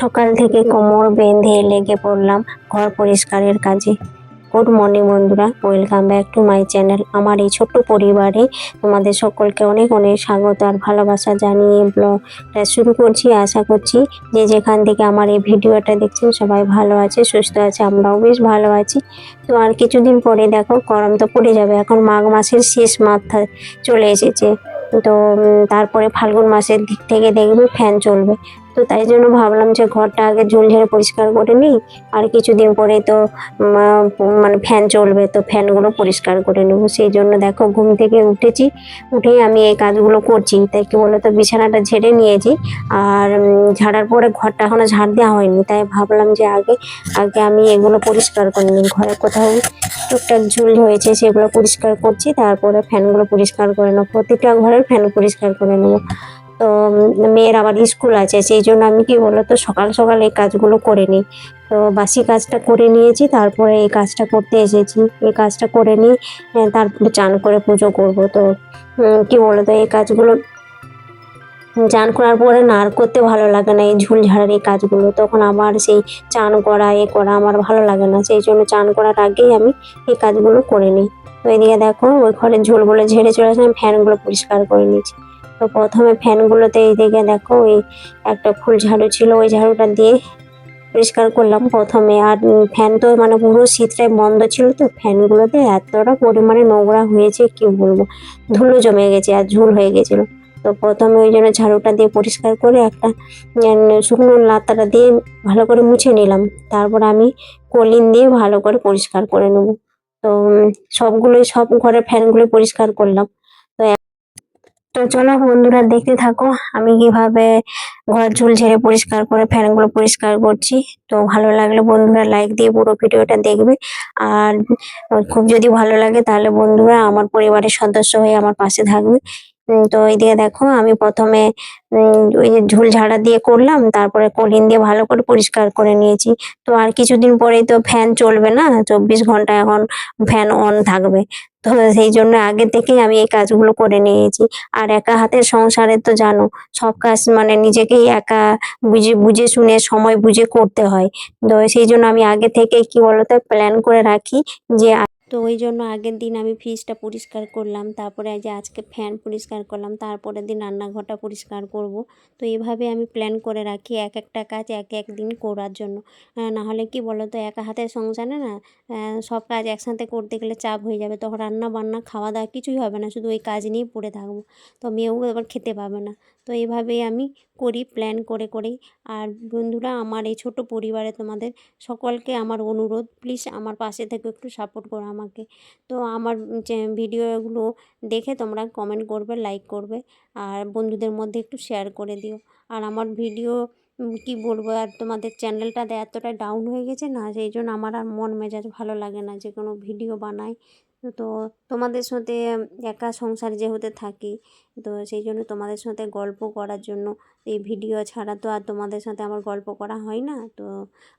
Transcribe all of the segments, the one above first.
সকাল থেকে কোমর বেঁধে লেগে পড়লাম ঘর পরিষ্কারের কাজে। গুড মর্নিং বন্ধুরা, welcome back to my channel. আমার এই ছোট্ট পরিবারে তোমাদের সকলকে অনেক অনেক স্বাগত আর ভালোবাসা জানিয়ে ব্লগটা শুরু করছি। আশা করছি যে যেখান থেকে আমার এই ভিডিওটা দেখছেন সবাই ভালো আছে, সুস্থ আছে, আমরাও বেশ ভালো আছি। তো আর কিছুদিন পরে দেখো, গরম তো পড়ে যাবে। এখন মাঘ মাসের শেষ মাথায় চলে এসেছে। তো তারপরে ফাল্গুন মাসের দিক থেকে দেখবে ফ্যান চলবে। তো তাই জন্য ভাবলাম যে ঘরটা আগে ঝুল ঝেড়ে পরিষ্কার করে নিই, আর কিছুদিন পরে তো মানে ফ্যান চলবে, তো ফ্যানগুলো পরিষ্কার করে নেব। সেই জন্য দেখো ঘুম থেকে উঠেছি, উঠেই আমি এই কাজগুলো করছি। তাই কি বলতো, বিছানাটা ঝেড়ে নিয়েছি, আর ঝাড়ার পরে ঘরটা এখনও ঝাড় দেওয়া হয়নি। তাই ভাবলাম যে আগে আগে আমি এগুলো পরিষ্কার করে নিই। ঘরে কোথাও টুকটাক ঝুল হয়েছে, সেগুলো পরিষ্কার করছি, তারপরে ফ্যানগুলো পরিষ্কার করে নেব। প্রতিটা ঘরের ফ্যান পরিষ্কার করে নেব। তো মেয়ের আবার স্কুল আছে সেই জন্য আমি কি বলতো সকাল সকাল এই কাজগুলো করে নিই। তো বাসি কাজটা করে নিয়েছি তারপরে এই কাজটা করতে এসেছি। এই কাজটা করে আহ, তারপরে চান করে পুজো করব। তো কি বলতো এই কাজগুলো চান করার পরে না আর করতে ভালো লাগে না এই ঝুল ঝাড়ার এই কাজগুলো। তখন আবার সেই চান করা এ করা আমার ভালো লাগে না। সেই জন্য চান করার আগেই আমি এই কাজগুলো করে নিই। তো এদিকে দেখো ওই ঘরের ঝোলগুলো ঝেড়ে চলে আসলাম ফ্যানগুলো পরিষ্কার করে নিয়েছি। তো প্রথমে ফ্যানগুলোতে এইদিকে দেখো, ওই একটা ফুল ঝাড়ু ছিল, ওই ঝাড়ুটা দিয়ে পরিষ্কার করলাম প্রথমে। আর ফ্যান তো মানে পুরো শীতটাই বন্ধ ছিল তো, ফ্যানগুলোতে এতটা পরিমাণে নোংরা হয়েছে, কি বলব? ধুলো জমে গেছে আর ঝুল হয়ে গেছিল। তো প্রথমে ওই জন্য ঝাড়ুটা দিয়ে পরিষ্কার করে একটা শুকনো লাতাটা দিয়ে ভালো করে মুছে নিলাম। তারপর আমি কলিন দিয়ে ভালো করে পরিষ্কার করে নেব। তো সবগুলোই সব ঘরের ফ্যানগুলো পরিষ্কার করলাম। তো চলো বন্ধুরা দেখতে থাকো। আমি কীভাবে ঘর ঝুল ঝেড়ে পরিষ্কার করে ফ্যানগুলো পরিষ্কার করছি। তো ভালো লাগলে বন্ধুরা লাইক দিয়ে পুরো ভিডিওটা দেখবে। আর খুব যদি ভালো লাগে তাহলে বন্ধুরা আমার পরিবারের সদস্য হয়ে আমার পাশে থাকবে। তো এইদিকে দেখো, আমি প্রথমে ওই যে ঝুল ঝাড়া দিয়ে করলাম, তারপরে কলিন দিয়ে ভালো করে পরিষ্কার করে নিয়েছি। তো আর কিছুদিন পরেই তো ফ্যান চলবে না, চব্বিশ ঘণ্টা এখন ফ্যান অন থাকবে। তো সেই জন্য আগে থেকেই আমি এই কাজগুলো করে নিয়েছি। আর একা হাতের সংসারে তো জানো, সব কাজ মানে নিজেকেই একা বুঝে বুঝে শুনে সময় বুঝে করতে হয়। তো সেই জন্য আমি আগে থেকে কি বলতো প্ল্যান করে রাখি যে তো ওই জন্য আগের দিন আমি ফ্রিজটা পরিষ্কার করলাম তারপরে যে আজকে ফ্যান পরিষ্কার করলাম তারপরের দিন রান্নাঘরটা পরিষ্কার করব। তো এইভাবে আমি প্ল্যান করে রাখি এক একটা কাজ এক এক দিন করার জন্য। আহ, না হলে কি বলো তো একা হাতে সংসারে না সব কাজ একসাথে করতে গেলে চাপ হয়ে যাবে। তখন রান্না বান্না খাওয়া দাওয়া কিছুই হবে না শুধু ওই কাজ নিয়েই পড়ে থাকব। তো মেয়েও এবার খেতে পাবে না। তো এইভাবেই আমি করি প্ল্যান করে, করেই। আর বন্ধুরা, আমার এই ছোট পরিবারে তোমাদের সকলকে আমার অনুরোধ প্লিজ আমার পাশে থেকে একটু সাপোর্ট করো আমাকে। তো আমার ভিডিওগুলো দেখে তোমরা কমেন্ট করবে লাইক করবে, আর বন্ধুদের মধ্যে একটু শেয়ার করে দিও। আর আমার ভিডিও কি বলব, আর তোমাদের চ্যানেলটা এতটা ডাউন হয়ে গেছে না, সেই জন্য আমার আর মন মেজাজ ভালো লাগে না যে কোনো ভিডিও বানাই। তো তোমাদের সাথে একা সংসার যেহেতু থাকি, তো সেই জন্য তোমাদের সাথে গল্প করার জন্য এই ভিডিও ছাড়া তো আর তোমাদের সাথে আমার গল্প করা হয় না। তো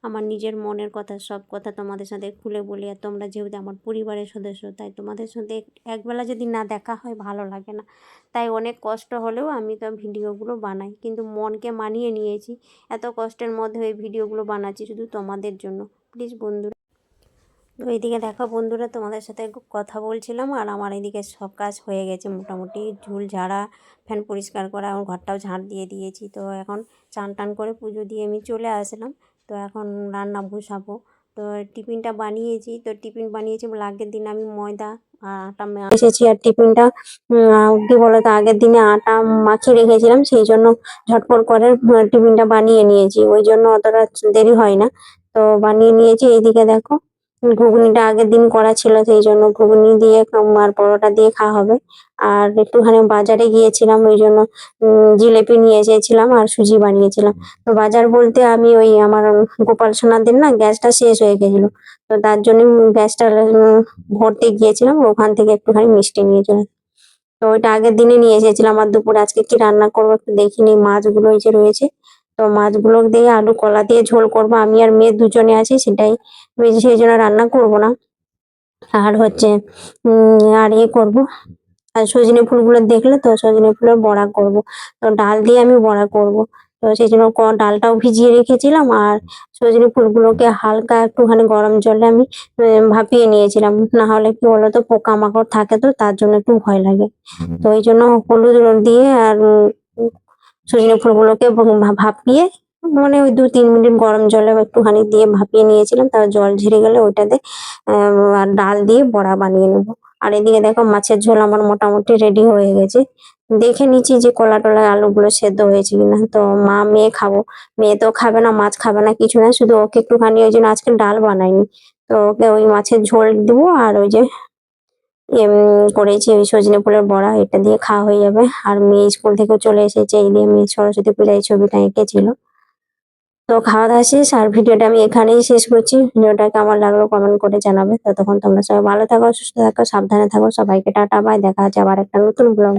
আমার নিজের মনের কথা, সব কথা তোমাদের সাথে খুলে বলি। আর তোমরা যেহেতু আমার পরিবারের সদস্য, তাই তোমাদের সাথে একবেলা যদি না দেখা হয় ভালো লাগে না। তাই অনেক কষ্ট হলেও আমি তো ভিডিওগুলো বানাই। কিন্তু মনকে মানিয়ে নিয়েছি। এত কষ্টের মধ্যে এই ভিডিওগুলো বানাচ্ছি শুধু তোমাদের জন্য। প্লিজ বন্ধুরা তো এইদিকে দেখো বন্ধুরা, তোমাদের সাথে কথা বলছিলাম আর আমার এদিকে সব কাজ হয়ে গেছে মোটামুটি। ঝুল, ঝাড়া, ফ্যান পরিষ্কার করা আমার ঘরটাও ঝাড় দিয়ে দিয়েছি। তো এখন চান টান করে পুজো দিয়ে আমি চলে আসলাম। তো এখন রান্না বসাবো। তো টিফিনটা বানিয়েছি। তো টিফিন বানিয়েছি আগের দিন আমি ময়দা আর আটা মা- এসেছি আর টিফিনটা কি বলতো, আগের দিনে আটা মাখিয়ে রেখেছিলাম। সেই জন্য ঝটপট করে টিফিনটা বানিয়ে নিয়েছি। ওই জন্য অতটা দেরি হয় না। তো বানিয়ে নিয়েছি। এইদিকে দেখো ঘুগনিটা আগের দিন করা ছিল, সেই জন্য ঘুগনি দিয়ে আর পরোটা দিয়ে খাওয়া হবে। আর একটুখানি বাজারে গিয়েছিলাম, ওই জন্য জিলেপি নিয়ে এসেছিলাম আর সুজি বানিয়েছিলাম। তো বাজার বলতে আমি ওই আমার গোপাল সোনাদের না, গ্যাসটা শেষ হয়ে গেছিল। তো তার জন্য গ্যাসটা ভরতে গিয়েছিলাম, ওখান থেকে একটুখানি মিষ্টি নিয়ে চলে তো ওইটা আগের দিনে নিয়ে এসেছিলাম, আর দুপুরে আজকে কি রান্না করব একটু দেখিনি, মাছগুলো এই যে রয়েছে। তো মাছগুলো দিয়ে আলু কলা দিয়ে ঝোল করব। আমি আর মেয়ে দুজনে আছি সেটাই বেশি সেই জন্য রান্না করব না। আর হচ্ছে আর ইয়ে করব। আর সজনে ফুলগুলো দেখলে তো সজনে ফুলের বড়া করব। তো ডাল দিয়ে আমি বড়া করব। তো সেই জন্য ক- ডালটাও ভিজিয়ে রেখেছিলাম আর সজনে ফুলগুলোকে হালকা একটুখানি গরম জলে আমি ভাপিয়ে নিয়েছিলাম। না হলে কি বলতো পোকামাকড় থাকে তো তার জন্য একটু ভয় লাগে। তো ওই জন্য হলুদ দিয়ে আর সজনে ফুলগুলোকে ভাপিয়ে মানে ওই দু তিন মিনিট গরম জলে একটুখানি দিয়ে ভাপিয়ে নিয়েছিলাম তারপর জল ঝরে গেলে ওইটাতে ডাল দিয়ে বড়া বানিয়ে নেব। আর এদিকে দেখো মাছের ঝোল আমার মোটামুটি রেডি হয়ে গেছে। দেখে নিচ্ছি যে কলা টলা আলুগুলো সেদ্ধ হয়েছে কিনা। তো মা মেয়ে খাব, মেয়ে তো খাবে না, মাছ খাবে না, কিছু না, শুধু ওকে একটুখানি ওই জন্য আজকে ডাল বানাইনি। তো ওকে ওই মাছের ঝোল দেবো আর ওই যে করেছি ওই সজনে ফুলের বড়া, এটা দিয়ে খাওয়া হয়ে যাবে। আর মেয়ে স্কুল থেকে চলে এসেছে, এই দিয়ে মেয়ে সরস্বতী পূজায় ছবিটা এঁকেছিল। তো খাওয়া দাওয়া শেষ, আর ভিডিওটা আমি এখানেই শেষ করছি। ভিডিওটা কেমন লাগল কমেন্ট করে জানাবে। ততক্ষণ তোমরা সবাই ভালো থাকো, সুস্থ থাকো, সাবধানে থাকো। সবাইকে টাটা বাই দেখা যাচ্ছে আবার একটা নতুন ব্লগ